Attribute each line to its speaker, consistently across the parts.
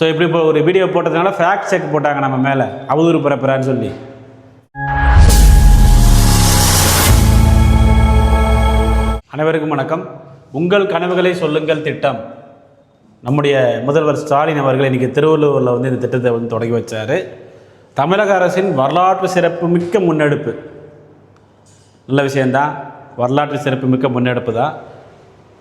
Speaker 1: So இப்படி இப்போ ஒரு வீடியோ போட்டதுனால ஃபேக்ட் செக் போட்டாங்க நம்ம மேலே. அவதூறு பரப்புறான்னு சொல்லி. அனைவருக்கும் வணக்கம். உங்கள் கனவுகளை சொல்லுங்கள் திட்டம். நம்முடைய முதல்வர் ஸ்டாலின் அவர்கள் இன்றைக்கி திருவள்ளூரில் வந்து இந்த திட்டத்தை வந்து தொடங்கி வச்சார். தமிழக அரசின் வரலாற்று சிறப்பு மிக்க முன்னெடுப்பு. நல்ல விஷயந்தான் வரலாற்று சிறப்பு மிக்க முன்னெடுப்பு தான்.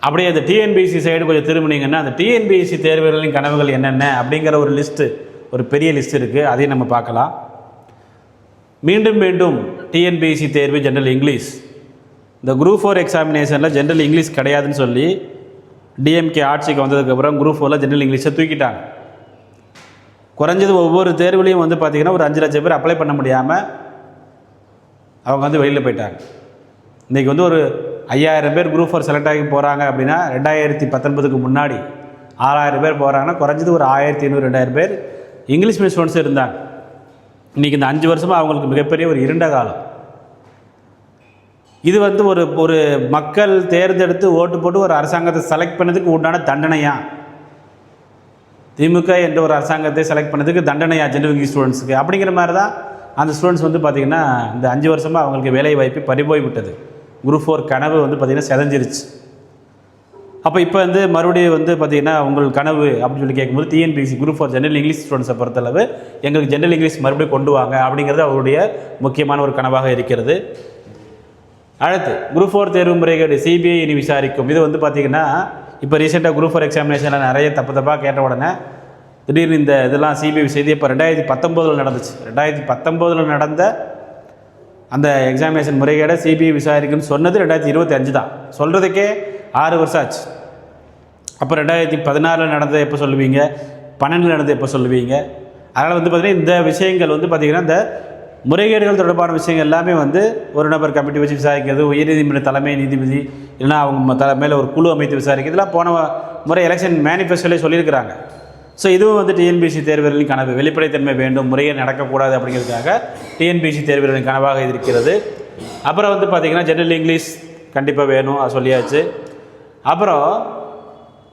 Speaker 1: அப்படியே அந்த டிஎன்பிஎஸ்சி சைடு கொஞ்சம் திரும்பினீங்கன்னா அந்த டிஎன்பிஎஸ்சி தேர்வுகளின் கனவுகள் என்னென்ன அப்படிங்கிற ஒரு லிஸ்ட்டு ஒரு பெரிய லிஸ்ட் இருக்குது அதையும் நம்ம பார்க்கலாம். மீண்டும் மீண்டும் டிஎன்பிஎஸ்சி தேர்வு ஜென்ரல் இங்கிலீஷ் இந்த குரூப் ஃபோர் எக்ஸாமினேஷனில் ஜென்ரல் இங்கிலீஷ் கிடையாதுன்னு சொல்லி டிஎம்கே ஆட்சிக்கு வந்ததுக்கப்புறம் குரூப் ஃபோரில் ஜென்ரல் இங்கிலீஷை தூக்கிட்டாங்க. குறைஞ்சது ஒவ்வொரு தேர்வுலையும் வந்து பார்த்திங்கன்னா ஒரு அஞ்சு லட்சம் பேர் அப்ளை பண்ண முடியாமல் அவங்க வந்து வெளியில் போயிட்டாங்க. இன்றைக்கி வந்து ஒரு ஐயாயிரம் பேர் குரூப் ஃபோர் செலக்ட் ஆகி போகிறாங்க அப்படின்னா ரெண்டாயிரத்தி பத்தொன்பதுக்கு முன்னாடி ஆறாயிரம் பேர் போகிறாங்கன்னா குறைஞ்சது ஒரு ஆயிரத்தி ஐநூறு ரெண்டாயிரம் பேர் இங்கிலீஷ் மீடியம் ஸ்டூடெண்ட்ஸ் இருந்தாங்க. இன்றைக்கி இந்த அஞ்சு வருஷமாக அவங்களுக்கு மிகப்பெரிய ஒரு இருண்ட காலம். இது வந்து ஒரு ஒரு மக்கள் தேர்ந்தெடுத்து ஓட்டு போட்டு ஒரு அரசாங்கத்தை செலக்ட் பண்ணதுக்கு உண்டான தண்டனையா? திமுக என்ற ஒரு அரசாங்கத்தை செலக்ட் பண்ணதுக்கு தண்டனையா ஜென்ரல் ஸ்டூடெண்ட்ஸுக்கு அப்படிங்கிற மாதிரி தான் அந்த ஸ்டூடெண்ட்ஸ் வந்து பார்த்திங்கன்னா இந்த அஞ்சு வருஷமாக அவங்களுக்கு வேலை வாய்ப்பு பறிபோய் விட்டது குரூப் ஃபோர் கனவு வந்து பார்த்திங்கன்னா செதஞ்சிருச்சு. அப்போ இப்போ வந்து மறுபடியும் வந்து பார்த்திங்கன்னா உங்கள் கனவு அப்படின்னு சொல்லி கேட்கும்போது TNPSC group four general English ஸ்டூடெண்ட்ஸை பொறுத்தளவு எங்களுக்கு ஜென்ரல் இங்கிலீஷ் மறுபடியும் கொண்டு வாங்க அப்படிங்கிறது அவருடைய முக்கியமான ஒரு கனவாக இருக்கிறது. அடுத்து குரூப் ஃபோர் தேர்வு முறைகேடு சிபிஐ இனி விசாரிக்கும். இது வந்து பார்த்திங்கன்னா இப்போ ரீசெண்டாக குரூப் ஃபோர் எக்ஸாமினேஷனில் நிறைய தப்பு தப்பாக கேட்ட உடனே திடீர்னு இந்த இதெல்லாம் சிபிஐ செய்தி இப்போ ரெண்டாயிரத்தி பத்தொம்போதில் நடந்துச்சு. ரெண்டாயிரத்தி பத்தொம்போதில் நடந்த அந்த எக்ஸாமினேஷன் முறைகேடை சிபிஐ விசாரிக்குன்னு சொன்னது ரெண்டாயிரத்தி இருபத்தி அஞ்சு தான். சொல்கிறதுக்கே ஆறு வருஷம் ஆச்சு. அப்போ ரெண்டாயிரத்தி பதினாறில் நடந்ததை எப்போ சொல்லுவீங்க? பன்னெண்டில் நடந்தது எப்போ சொல்லுவீங்க? அதனால் வந்து பார்த்திங்கன்னா இந்த விஷயங்கள் வந்து பார்த்திங்கன்னா இந்த முறைகேடுகள் தொடர்பான விஷயங்கள் எல்லாமே வந்து ஒரு நபர் கமிட்டி வச்சு விசாரிக்கிறது உயர்நீதிமன்ற தலைமை நீதிபதி இல்லைன்னா அவங்க தலை மேலே ஒரு குழு அமைத்து விசாரிக்கிறது இதெல்லாம் போன முறை எலெக்ஷன் மேனிஃபெஸ்டோலே சொல்லியிருக்கிறாங்க. ஸோ இதுவும் வந்து டிஎன்பிசி தேர்வுகளின் கனவு. வெளிப்படைத்தன்மை வேண்டும் முறையே நடக்கக்கூடாது அப்படிங்கிறதுக்காக டிஎன்பிசி தேர்வுகளின் கனவாக இது இருக்கிறது. அப்புறம் வந்து பார்த்திங்கன்னா ஜெனரல் இங்கிலீஷ் கண்டிப்பாக வேணும் அது சொல்லியாச்சு. அப்புறம்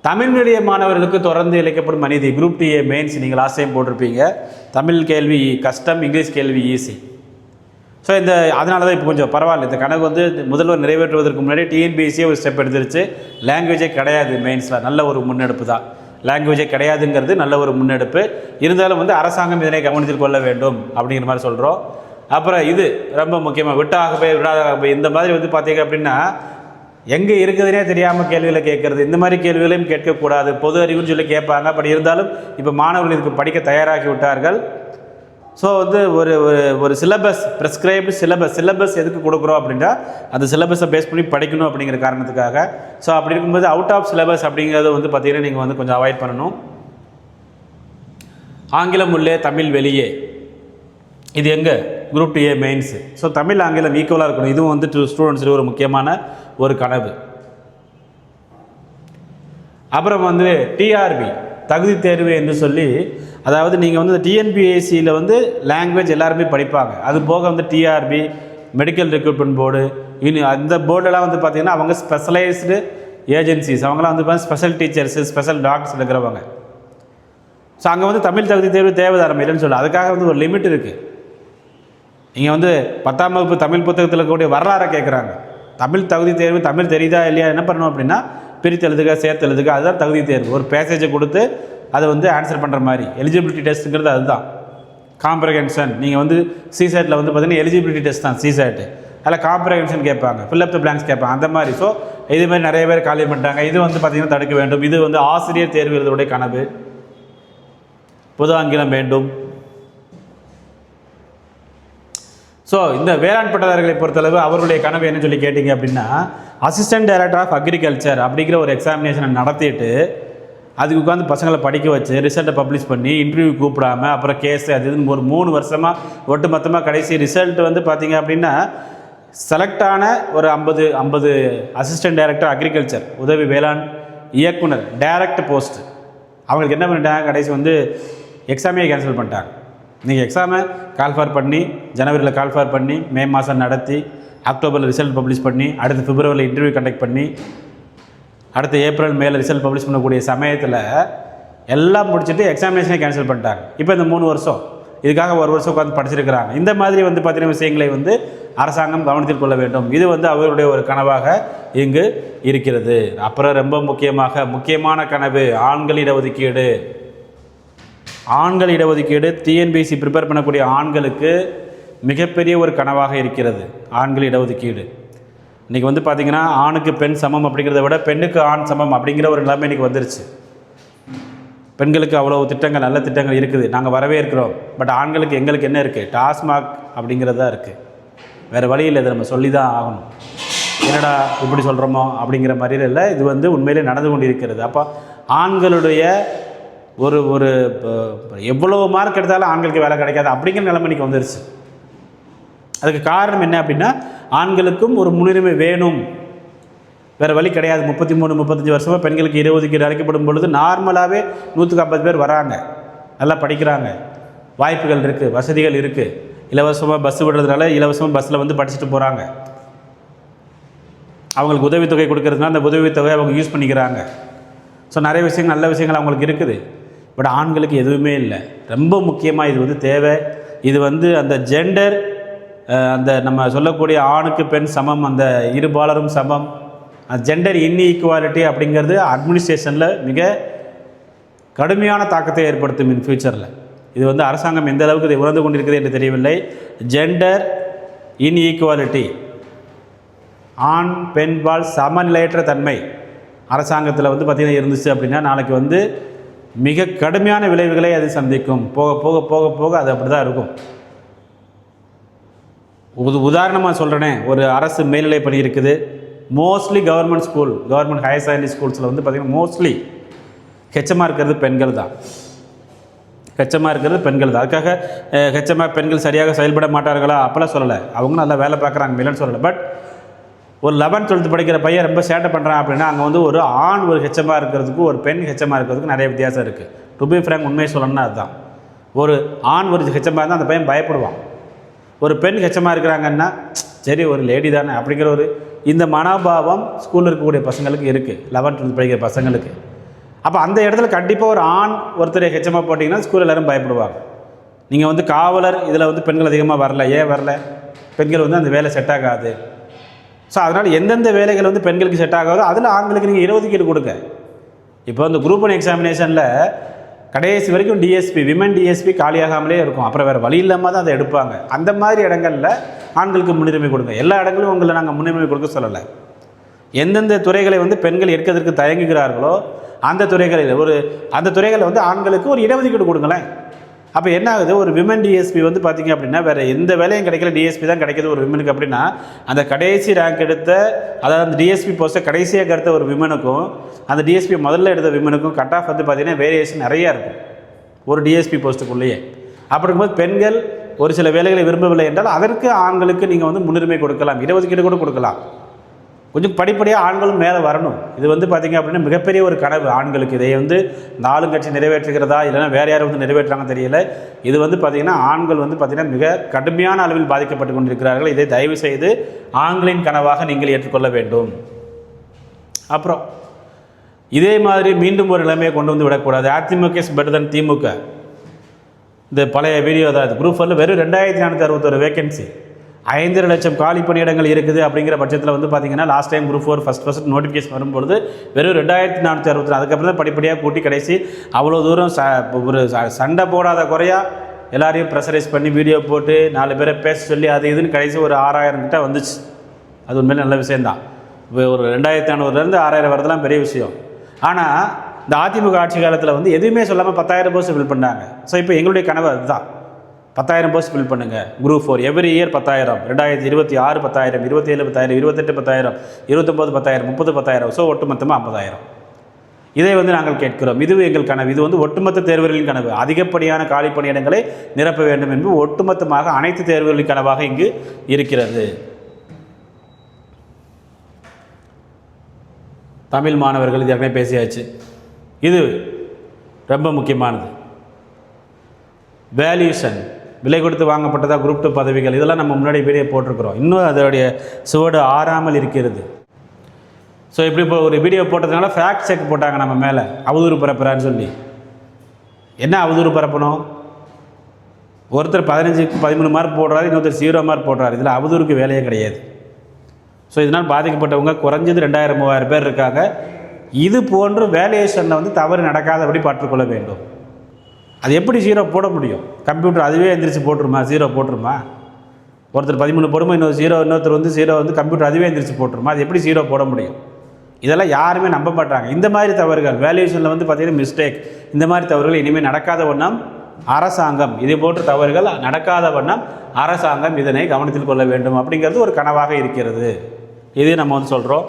Speaker 1: தமிழ் மீடிய மாணவர்களுக்கு தொடர்ந்து இழைக்கப்படும் அநீதி குரூப் டிஏ மெயின்ஸ் நீங்கள் லாஸ்ட் டைம் போட்டிருப்பீங்க. தமிழ் கேள்வி கஷ்டம் இங்கிலீஷ் கேள்வி ஈஸி. ஸோ இந்த அதனால தான் இப்போ கொஞ்சம் பரவாயில்ல. இந்த கணக்கு வந்து முதல்வர் நிறைவேற்றுவதற்கு முன்னாடி டிஎன்பிஎஸ்சியே ஒரு ஸ்டெப் எடுத்துருச்சு. லாங்குவேஜே கிடையாது மெயின்ஸில் நல்ல ஒரு முன்னெடுப்பு தான். லாங்குவேஜே கிடையாதுங்கிறது நல்ல ஒரு முன்னெடுப்பு. இருந்தாலும் வந்து அரசாங்கம் இதனை கவனத்தில் கொள்ள வேண்டும் அப்படிங்கிற மாதிரி சொல்கிறோம் அப்புறம் இது ரொம்ப முக்கியமாக விட்டாக போய் விடாதாக போய் இந்த மாதிரி வந்து பார்த்தீங்க அப்படின்னா எங்கே இருக்குதுனே தெரியாமல் கேள்விகளை கேட்குறது இந்த மாதிரி கேள்விகளையும் கேட்கக்கூடாது. பொது அறிவுன்னு சொல்லி கேட்பாங்க. பட் இருந்தாலும் இப்போ மாணவர்கள் இதுக்கு படிக்க தயாராகி விட்டார்கள். ஸோ வந்து ஒரு ஒரு ஒரு சிலபஸ் ப்ரெஸ்கிரைப்டு சிலபஸ் சிலபஸ் எதுக்கு கொடுக்குறோம் அப்படின்னா அந்த சிலபஸை பேஸ் பண்ணி படிக்கணும் அப்படிங்கிற காரணத்துக்காக. ஸோ அப்படி இருக்கும்போது அவுட் ஆஃப் சிலபஸ் அப்படிங்கிறத வந்து பார்த்திங்கன்னா நீங்கள் வந்து கொஞ்சம் அவாய்ட் பண்ணணும். ஆங்கிலம் உள்ளே தமிழ் வெளியே. இது எங்கே? குரூப் டிஏ மெயின்ஸு ஸோ தமிழ் ஆங்கிலம் ஈக்குவலாக இருக்கணும். இதுவும் வந்து ஸ்டூடெண்ட்ஸுக்கு ஒரு முக்கியமான ஒரு கனவு. அப்புறம் வந்து டிஆர்பி தகுதி தேர்வு என்று சொல்லி அதாவது நீங்கள் வந்து டிஎன்பிஎஸ்சியில் வந்து லாங்குவேஜ் எல்லாருமே படிப்பாங்க. அது போக வந்து டிஆர்பி மெடிக்கல் ரெக்ரூட்மெண்ட் போர்டு இனி அந்த போர்டெல்லாம் வந்து பார்த்திங்கன்னா அவங்க ஸ்பெஷலைஸ்டு ஏஜென்சிஸ் அவங்களாம் வந்து பார்த்தீங்கன்னா ஸ்பெஷல் டீச்சர்ஸு ஸ்பெஷல் டாக்டர்ஸ் இருக்கிறவங்க. ஸோ அங்கே வந்து தமிழ் தகுதி தேர்வு தேவைதாரம் இல்லைன்னு சொல்லி அதுக்காக வந்து ஒரு லிமிட் இருக்குது இங்கே வந்து பத்தாம் வகுப்பு தமிழ் புத்தகத்தில் கூடிய வரலாறை கேட்குறாங்க தமிழ் தகுதி தேர்வு தமிழ் தெரியுதா இல்லையா? என்ன பண்ணணும் அப்படின்னா பிரித்து எழுதுக சேர்த்து எழுதுக அதுதான் தகுதி தேர்வு. ஒரு பேசேஜை கொடுத்து அதை வந்து ஆன்சர் பண்ணுற மாதிரி. எலிஜிபிலிட்டி டெஸ்ட்டுங்கிறது அதுதான். காம்ப்ரஹென்ஷன் நீங்கள் வந்து சிசேட்டில் வந்து பார்த்தீங்கன்னா எலிஜிபிலிட்டி டெஸ்ட் தான் சிசேட்டு அதில் காம்ப்ரஹென்ஷன் கேட்பாங்க. ஃபில்லப் த பிளாங்க்ஸ் கேட்பாங்க. அந்த மாதிரி. ஸோ இது மாதிரி நிறைய பேர் காலி பண்ணிட்டாங்க. இது வந்து பார்த்திங்கன்னா தடுக்க வேண்டும். இது வந்து ஆசிரியர் தேர்வு எழுதுவடைய கனவு. புது ஆங்கிலம் வேண்டும். ஸோ இந்த வேளாண் பட்டதாரிகளை பொறுத்தளவு அவர்களுடைய கனவு என்ன சொல்லி கேட்டிங்க அப்படின்னா அசிஸ்டன்ட் டைரக்டர் ஆஃப் அக்ரிகல்ச்சர் அப்படிங்கிற ஒரு எக்ஸாமினேஷனை நடத்திட்டு அதுக்கு உட்காந்து பசங்களை படிக்க வச்சு ரிசல்ட்டை பப்ளிஷ் பண்ணி இன்டர்வியூ கூப்பிடாம அப்புறம் கேஸ் அது இதுன்னு ஒரு மூணு வருஷமாக ஒட்டு மொத்தமாக கடைசி ரிசல்ட் வந்து பார்த்திங்க அப்படின்னா செலக்ட் ஆன ஒரு ஐம்பது ஐம்பது அசிஸ்டன்ட் டைரக்டர் அக்ரிகல்ச்சர் உதவி வேளாண் இயக்குனர் டைரக்ட் போஸ்ட் அவங்களுக்கு என்ன பண்ணிட்டாங்க? கடைசி வந்து எக்ஸாமே கேன்சல் பண்ணிட்டாங்க. நீங்கள் எக்ஸாமை கால்ஃபார் பண்ணி ஜனவரியில் கால்ஃபார் பண்ணி மே மாதம் நடத்தி அக்டோபரில் ரிசல்ட் பப்ளிஷ் பண்ணி அடுத்து பிப்ரவரியில் இன்டர்வியூ கண்டக்ட் பண்ணி அடுத்து ஏப்ரல் மேல ரிசல்ட் பப்ளிஷ் பண்ணக்கூடிய சமயத்தில் எல்லாம் முடிச்சுட்டு எக்ஸாமினேஷனே கேன்சல் பண்ணிட்டாங்க. இப்போ இந்த மூணு வருஷம். இதுக்காக ஒரு வருஷம் உட்காந்து படிச்சிருக்கிறாங்க. இந்த மாதிரி வந்து பார்த்தீங்கன்னா விஷயங்களை வந்து அரசாங்கம் கவனத்தில் கொள்ள வேண்டும். இது வந்து அவருடைய ஒரு கனவாக இங்கு இருக்கிறது. அப்புறம் ரொம்ப முக்கியமாக முக்கியமான கனவு ஆண்கள் இடஒதுக்கீடு. ஆண்கள் இடஒதுக்கீடு டிஎன்பிசி ப்ரிப்பேர் பண்ணக்கூடிய ஆண்களுக்கு மிகப்பெரிய ஒரு கனவாக இருக்கிறது. ஆண்கள் இடஒதுக்கீடு. இன்றைக்கி வந்து பார்த்திங்கன்னா ஆணுக்கு பெண் சமம் அப்படிங்கிறத விட பெண்ணுக்கு ஆண் சமம் அப்படிங்கிற ஒரு நிலைமை இன்றைக்கி வந்துருச்சு. பெண்களுக்கு அவ்வளோ திட்டங்கள் நல்ல திட்டங்கள் இருக்குது. நாங்கள் வரவே இருக்கிறோம் பட் ஆண்களுக்கு எங்களுக்கு என்ன இருக்குது டாஸ்மாக் அப்படிங்கிறது தான் இருக்குது வேறு வழி இல்லை. இதை நம்ம சொல்லி தான் ஆகணும். என்னடா இப்படி சொல்கிறோமோ அப்படிங்கிற மாதிரி இல்லை. இது வந்து உண்மையிலே நடந்து கொண்டு இருக்கிறது அப்போ ஆண்களுடைய ஒரு ஒரு எவ்வளோ மார்க் எடுத்தாலும் ஆண்களுக்கு வேலை கிடைக்காது அப்படிங்கிற நிலைமைக்கு வந்துருச்சு. அதுக்கு காரணம் என்ன அப்படின்னா ஆண்களுக்கும் ஒரு முன்னுரிமை வேணும். வேறு வழி கிடையாது. முப்பத்தி மூணு முப்பத்தஞ்சு வருஷமாக பெண்களுக்கு இருபதுக்கு அழைக்கப்படும் பொழுது நார்மலாகவே நூற்றுக்கு ஐம்பது பேர் வராங்க. நல்லா படிக்கிறாங்க. வாய்ப்புகள் இருக்குது வசதிகள் இருக்குது இலவசமாக பஸ் விடுறதுனால இலவசமாக பஸ்ஸில் வந்து படிச்சுட்டு போகிறாங்க அவங்களுக்கு உதவித்தொகை கொடுக்கறதுனால அந்த உதவித்தொகை அவங்க யூஸ் பண்ணிக்கிறாங்க. ஸோ நிறைய விஷயங்கள் நல்ல விஷயங்கள் அவங்களுக்கு இருக்குது. பட் ஆண்களுக்கு எதுவுமே இல்லை. ரொம்ப முக்கியமாக இது வந்து தேவை. இது வந்து அந்த ஜெண்டர் அந்த நம்ம சொல்லக்கூடிய ஆணுக்கு பெண் சமம் அந்த இருபாலரும் சமம். ஜெண்டர் இன்இக்வாலிட்டி அப்படிங்கிறது அட்மினிஸ்ட்ரேஷனில் மிக கடுமையான தாக்கத்தை ஏற்படுத்தும் இன் ஃபியூச்சரில் இது வந்து அரசாங்கம் எந்த அளவுக்கு இதை உணர்ந்து கொண்டிருக்கிறது என்று தெரியவில்லை. ஜெண்டர் இன்இக்குவாலிட்டி ஆண் பெண்பால் சமநிலையற்ற தன்மை அரசாங்கத்தில் வந்து பார்த்திங்கன்னா இருந்துச்சு அப்படின்னா நாளைக்கு வந்து மிக கடுமையான விளைவுகளை அது சந்திக்கும். போக போக போக போக அது அப்படி தான் இருக்கும். உது உதாரணமாக சொல்கிறேனே ஒரு அரசு மேல்நிலை பணி இருக்குது mostly government school government higher secondary ஸ்கூல்ஸில் வந்து பார்த்திங்கன்னா மோஸ்ட்லி ஹெச்சமாக இருக்கிறது பெண்கள் தான். ஹெச்சமாக இருக்கிறது பெண்கள் தான். அதுக்காக ஹெச்சமாக பெண்கள் சரியாக செயல்பட மாட்டார்களா? அப்போல்லாம் சொல்லலை. அவங்க நல்லா வேலை பார்க்குறாங்க இல்லைன்னு சொல்லலை. பட் ஒரு லெவன்த் டுவெல்த் படிக்கிற பையன் ரொம்ப சேட்டை பண்ணுறான் அப்படின்னா அங்கே வந்து ஒரு ஆண் ஒரு ஹெச்சமாக இருக்கிறதுக்கு ஒரு பெண் ஹெச்சமாக இருக்கிறதுக்கு நிறைய வித்தியாசம் இருக்குது டு பி ஃப்ரேங்க் உண்மையை சொல்லணும்னா அதுதான். ஒரு ஆண் ஒரு ஹெச்சமாக இருந்தால் அந்த பையன் பயப்படுவான். ஒரு பெண் ஹெச்சமாக இருக்கிறாங்கன்னா சரி ஒரு லேடி தானே அப்படிங்கிற ஒரு இந்த மனோபாவம் ஸ்கூலில் இருக்கக்கூடிய பசங்களுக்கு இருக்குது லெவன்த் டுவெல்த் படிக்கிற பசங்களுக்கு. அப்போ அந்த இடத்துல கண்டிப்பாக ஒரு ஆண் ஒருத்தரை ஹெச்சமாக போட்டிங்கன்னா ஸ்கூல் எல்லாரும் பயப்படுவாங்க. நீங்கள் வந்து காவலர் இதில் வந்து பெண்கள் அதிகமாக வரல ஏன் வரல? பெண்கள் வந்து அந்த வேலை செட் ஆகாது. ஸோ அதனால் எந்தெந்த வேலைகள் வந்து பெண்களுக்கு செட் ஆகாதோ அதில் ஆண்களுக்கு நீங்கள் இருபதுக்கீடு கொடுங்க. இப்போ அந்த குரூப் ஒன் எக்ஸாமினேஷனில் கடைசி வரைக்கும் டிஎஸ்பி விமன் டிஎஸ்பி காலியாகாமலே இருக்கும். அப்புறம் வேறு வழி இல்லாமல் தான் அதை எடுப்பாங்க. அந்த மாதிரி இடங்களில் ஆண்களுக்கு முன்னுரிமை கொடுங்க. எல்லா இடங்களும் உங்களை நாங்கள் முன்னுரிமை கொடுக்க சொல்லலை. எந்தெந்த துறைகளை வந்து பெண்கள் எடுக்கிறதுக்கு தயங்குகிறார்களோ அந்த துறைகளில் ஒரு அந்த துறைகளில் வந்து ஆண்களுக்கு ஒரு இடஒதுக்கீடு கொடுங்களேன். அப்போ என்ன ஆகுது? ஒரு விமன் டிஎஸ்பி வந்து பார்த்தீங்க அப்படின்னா வேறு எந்த வேலையும் கிடைக்கல. டிஎஸ்பி தான் கிடைக்கிது ஒரு விமனுக்கு அப்படின்னா அந்த கடைசி ரேங்க் எடுத்த அதாவது அந்த டிஎஸ்பி போஸ்ட்டை கடைசியாக எடுத்த ஒரு விமனுக்கும் அந்த டிஎஸ்பி முதல்ல எடுத்த விமனுக்கும் கட் ஆஃப் வந்து பார்த்தீங்கன்னா வேரியேஷன் நிறையா இருக்கும். ஒரு டிஎஸ்பி போஸ்ட்டுக்குள்ளேயே அப்படி இருக்கும்போது பெண்கள் ஒரு சில வேலைகளை விரும்பவில்லை என்றால் அதற்கு ஆண்களுக்கு நீங்கள் வந்து முன்னுரிமை கொடுக்கலாம். இடஒதுக்கீடு கூட கொடுக்கலாம். கொஞ்சம் படிப்படியாக ஆண்களும் மேலே வரணும். இது வந்து பார்த்திங்க அப்படின்னா மிகப்பெரிய ஒரு கனவு ஆண்களுக்கு. இதை வந்து இந்த ஆளுங்கட்சி நிறைவேற்றுகிறதா இல்லைன்னா வேறு யாரும் வந்து நிறைவேற்றுறாங்க தெரியல. இது வந்து பார்த்திங்கன்னா ஆண்கள் வந்து பார்த்திங்கன்னா மிக கடுமையான அளவில் பாதிக்கப்பட்டு கொண்டிருக்கிறார்கள். இதை தயவு செய்து ஆண்களின் கனவாக நீங்கள் ஏற்றுக்கொள்ள வேண்டும். அப்புறம் இதே மாதிரி மீண்டும் ஒரு நிலைமையை கொண்டு வந்து விடக்கூடாது. AIADMK is better than DMK. இந்த பழைய வீடியோ தான் குரூப் ஃபோரில் வெறும் ரெண்டாயிரத்தி நானூற்றி அறுபத்தொரு வேகன்சி ஐந்தரை லட்சம் காலி பணியிடங்கள் இருக்குது அப்படிங்கிற பட்சத்தில் வந்து பார்த்தீங்கன்னா last time group four first first notification வரும்பொழுது வெறும் ரெண்டாயிரத்தி நானூற்றி அறுபத்தி அதுக்கப்புறம் தான் படிப்படியாக கூட்டி கடைசி அவ்வளோ தூரம் ச ஒரு ச- சண்டை போடாத குறையா எல்லாரையும் ப்ரெஷரைஸ் பண்ணி வீடியோ போட்டு நாலு பேரை பேச சொல்லி அது இதுன்னு கடைசி ஒரு ஆறாயிரம் கிட்ட வந்துச்சு. அது உண்மையிலே நல்ல விஷயந்தான் இப்போ ஒரு ரெண்டாயிரத்தி நானூறுலேருந்து ஆறாயிரம் வரதெல்லாம் பெரிய விஷயம். ஆனால் இந்த அதிமுக ஆட்சி காலத்தில் வந்து எதுவுமே சொல்லாமல் பத்தாயிரம் போஸ்ட் ஃபில் பண்ணாங்க. ஸோ இப்போ எங்களுடைய கனவு அதுதான். பத்தாயிரம் போஸ்ட் ஃபில் பண்ணுங்கள் குரூப் ஃபோர் எவ்ரி இயர் பத்தாயிரம். ரெண்டாயிரத்தி இருபத்தி ஆறு பத்தாயிரம் இருபத்தி ஏழு பத்தாயிரம் இருபத்தெட்டு பத்தாயிரம் இருபத்தொம்போது பத்தாயிரம் முப்பது பத்தாயிரம். ஸோ ஒட்டுமொத்தமாக ஐம்பதாயிரம். இதை வந்து நாங்கள் கேட்கிறோம். இது எங்கள் கனவு. இது வந்து ஒட்டுமொத்த தேர்வுகளின் கனவு. அதிகப்படியான காலி பணியிடங்களை நிரப்ப வேண்டும் என்று ஒட்டுமொத்தமாக அனைத்து தேர்வுகளின் கனவாக இங்கு இருக்கிறது. தமிழ் மாணவர்கள் இது ஏற்கனவே பேசியாச்சு. இது ரொம்ப முக்கியமானது. வேல்யூஷன் விலை கொடுத்து வாங்கப்பட்டதா குரூப் டூ பதவிகள் இதெல்லாம் நம்ம முன்னாடி வீடியோ போட்டிருக்கிறோம். இன்னும் அதோடைய சுவடு ஆறாமல் இருக்கிறது. ஸோ இப்படி இப்போ ஒரு வீடியோ போட்டதுனால ஃபேக்ட் செக் போட்டாங்க நம்ம மேலே. அவதூறு பரப்புறான்னு சொல்லி. என்ன அவதூறு பரப்பணும்? ஒருத்தர் பதினஞ்சு பதிமூணு மார்க் போடுறாரு இன்னொருத்தர் ஜீரோ மார்க் போடுறாரு. இதில் அவதூறுக்கு வேலையே கிடையாது. ஸோ இதனால் பாதிக்கப்பட்டவங்க குறைஞ்சது ரெண்டாயிரம் மூவாயிரம் பேர் இருக்காங்க. இது போன்று வேல்யூவேஷனில் வந்து தவறு நடக்காதபடி பார்த்துக்கொள்ள வேண்டும். அது எப்படி ஜீரோ போட முடியும்? கம்ப்யூட்டர் அதுவே எந்திரிச்சு போட்டுருமா? ஜீரோ போட்டுருமா? ஒருத்தர் பதிமூணு போடுமா? இன்னொரு ஜீரோ இன்னொருத்தர் வந்து ஜீரோ வந்து கம்ப்யூட்டர் அதுவே எந்திரிச்சு போட்டுருமா? அது எப்படி ஜீரோ போட முடியும்? இதெல்லாம் யாருமே நம்ப மாட்டாங்க. இந்த மாதிரி தவறுகள் வேல்யூஷனில் வந்து பார்த்தீங்கன்னா மிஸ்டேக் இந்த மாதிரி தவறுகள் இனிமேல் நடக்காத வண்ணம் அரசாங்கம். இது போன்ற தவறுகள் நடக்காத வண்ணம் அரசாங்கம் இதனை கவனத்தில் கொள்ள வேண்டும் அப்படிங்கிறது ஒரு கனவாக இருக்கிறது. இது நம்ம வந்து சொல்கிறோம்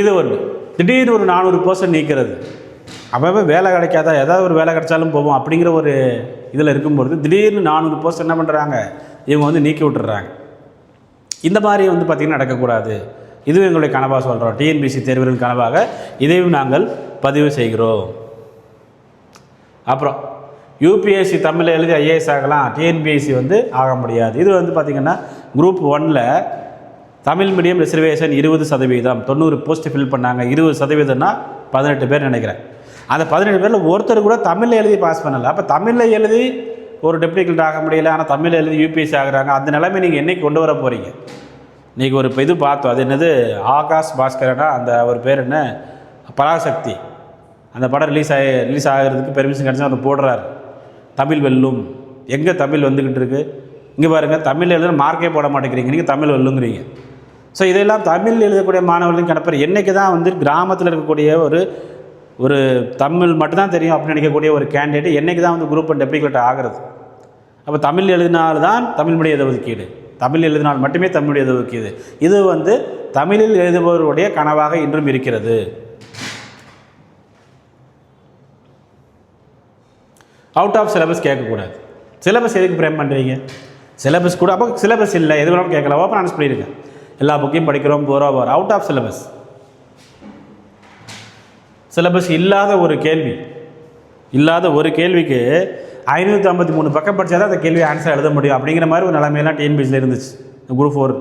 Speaker 1: இது ஒன்று திடீர்னு ஒரு நானூறு பர்சன்ட் நீக்கிறது. அவன் வேலை கிடைக்காதா? ஏதாவது ஒரு வேலை கிடைச்சாலும் போவோம் அப்படிங்கிற ஒரு இதில் இருக்கும்பொழுது திடீர்னு நானூறு போஸ்ட் என்ன பண்ணுறாங்க இவங்க வந்து நீக்கி விட்டுறாங்க இந்த மாதிரி வந்து பார்த்திங்கன்னா நடக்கக்கூடாது. இதுவும் எங்களுடைய கனவாக சொல்கிறோம் டிஎன்பிசி தேர்வுகளின் கனவாக இதையும் நாங்கள் பதிவு செய்கிறோம். அப்புறம் யூபிஎஸ்சி தமிழில் எழுதி ஐஏஎஸ் ஆகலாம். டிஎன்பிஎஸ்சி வந்து ஆக முடியாது. இது வந்து பார்த்திங்கன்னா குரூப் ஒனில் தமிழ் மீடியம் ரிசர்வேஷன் இருபது சதவீதம். தொண்ணூறு போஸ்ட் ஃபில் பண்ணாங்க. இருபது சதவீதம்னா பதினெட்டு பேர் நினைக்கிறேன். அந்த பதினெட்டு பேரில் ஒருத்தர் கூட தமிழில் எழுதி பாஸ் பண்ணலை. அப்போ தமிழில் எழுதி ஒரு டெப்டி கலெக்டர் ஆக முடியல. ஆனால் தமிழில் எழுதி யூபிஎஸ்சி ஆகுறாங்க. அந்த நிலைமை நீங்கள் என்னைக்கு கொண்டு வர போகிறீங்க இன்றைக்கி ஒரு இது பார்த்தோம். அது என்னது? ஆகாஷ் பாஸ்கரனா? அந்த அவர் பேர் என்ன? பராசக்தி. அந்த படம் ரிலீஸ் ஆகி ரிலீஸ் ஆகிறதுக்கு பெர்மிஷன் கிடச்சா அவர் போடுறாரு. தமிழ் வெல்லும். எங்கே தமிழ் வந்துக்கிட்டு இருக்கு? இங்கே பாருங்கள் தமிழ் எழுதுன மார்க்கே போட மாட்டேங்கிறீங்க. நீங்கள் தமிழ் வெல்லுங்கிறீங்க. ஸோ இதெல்லாம் தமிழ் எழுதக்கூடிய மாணவர்களும் கிடப்பார் என்றைக்கு தான் வந்து கிராமத்தில் இருக்கக்கூடிய ஒரு ஒரு தமிழ் மட்டும்தான் தெரியும் அப்படின்னு நினைக்கக்கூடிய ஒரு கேண்டிடேட் என்றைக்கு தான் வந்து குரூப் அண்ட் டெப்ளிகேட் ஆகிறது? அப்போ தமிழ் எழுதினால்தான் தமிழ் மொழி எதை ஒதுக்கீடு. தமிழ் எழுதினால் மட்டுமே தமிழ் மொழி எதை இது வந்து தமிழில் எழுதுபவருடைய கனவாக இன்றும் இருக்கிறது. அவுட் ஆஃப் சிலபஸ் கேட்கக்கூடாது. சிலபஸ் எதுக்கு ஃப்ரேம் பண்ணுறீங்க சிலபஸ் கூட அப்போ சிலபஸ் இல்லை. எது வேணாலும் கேட்கல ஓப்பன் ஆன்ஸ் பண்ணியிருக்கேன் எல்லா புக்கையும் படிக்கிறோம் போகிறோம் வரும் அவுட் ஆஃப் சிலபஸ் சிலபஸ் இல்லாத ஒரு கேள்வி. இல்லாத ஒரு கேள்விக்கு ஐநூற்றி ஐம்பத்தி மூணு பக்கம் படித்தா தான் அந்த கேள்வி ஆன்சர் எழுத முடியும். அப்படிங்கிற மாதிரி ஒரு நிலைமையெல்லாம் டிஎன்பிசியில் இருந்துச்சு. குரூப் ஃபோர்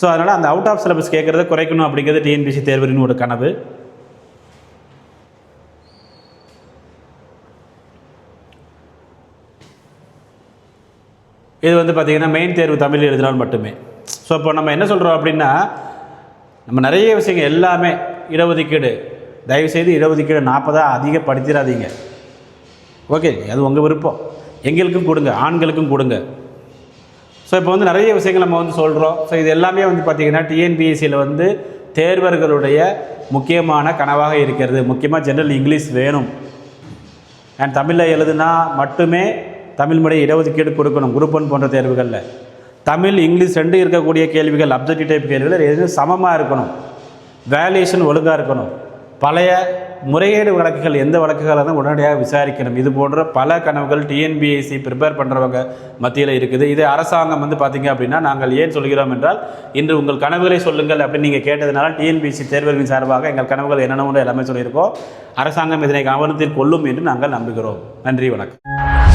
Speaker 1: ஸோ அதனால் அந்த அவுட் ஆஃப் சிலபஸ் கேட்குறத குறைக்கணும் அப்படிங்கிறது டிஎன்பிசி தேர்வுன்னு ஒரு கனவு. இது வந்து பார்த்திங்கன்னா மெயின் தேர்வு தமிழ் எழுதினால் மட்டுமே. ஸோ இப்போ நம்ம என்ன சொல்கிறோம் அப்படின்னா நம்ம நிறைய விஷயங்கள் எல்லாமே இடஒதுக்கீடு தயவுசெய்து இடஒதுக்கீடு நாற்பதாக அதிகப்படுத்திடாதீங்க. ஓகே அது உங்கள் விருப்பம். எங்களுக்கும் கொடுங்க ஆண்களுக்கும் கொடுங்க. ஸோ இப்போ வந்து நிறைய விஷயங்கள் நம்ம வந்து சொல்கிறோம் ஸோ இது எல்லாமே வந்து பார்த்திங்கன்னா டிஎன்பிஎஸ்சியில் வந்து தேர்வர்களுடைய முக்கியமான கனவாக இருக்கிறது. முக்கியமாக ஜென்ரல் இங்கிலீஷ் வேணும். அண்ட் தமிழில் எழுதுனா மட்டுமே தமிழ் மொழி இடஒதுக்கீடு கொடுக்கணும் குரூப் ஒன் போன்ற தேர்வுகளில். தமிழ் இங்கிலீஷ் ரெண்டு இருக்கக்கூடிய கேள்விகள் அப்ஜெக்டிவ் டைப் கேள்விகள் எதுவும் சமமாக இருக்கணும். வேல்யூஷன் ஒழுங்காக இருக்கணும். பழைய முறைகேடு வழக்குகள் எந்த வழக்குகளை தான் உடனடியாக விசாரிக்கணும். இது போன்ற பல கனவுகள் டிஎன்பிஎஸ்சி ப்ரிப்பேர் பண்ணுறவங்க மத்தியில் இருக்குது. இது அரசாங்கம் வந்து பார்த்திங்க அப்படின்னா நாங்கள் ஏன் சொல்கிறோம் என்றால் இன்று உங்கள் கனவுகளை சொல்லுங்கள் அப்படின்னு நீங்கள் கேட்டதுனால டிஎன்பிஎஸ்சி தேர்வுகளின் சார்பாக எங்கள் கனவுகள் என்னென்ன எல்லாமே சொல்லியிருக்கோம். அரசாங்கம் இதனை கவனத்தில் கொள்ளும் என்று நாங்கள் நம்புகிறோம். நன்றி வணக்கம்.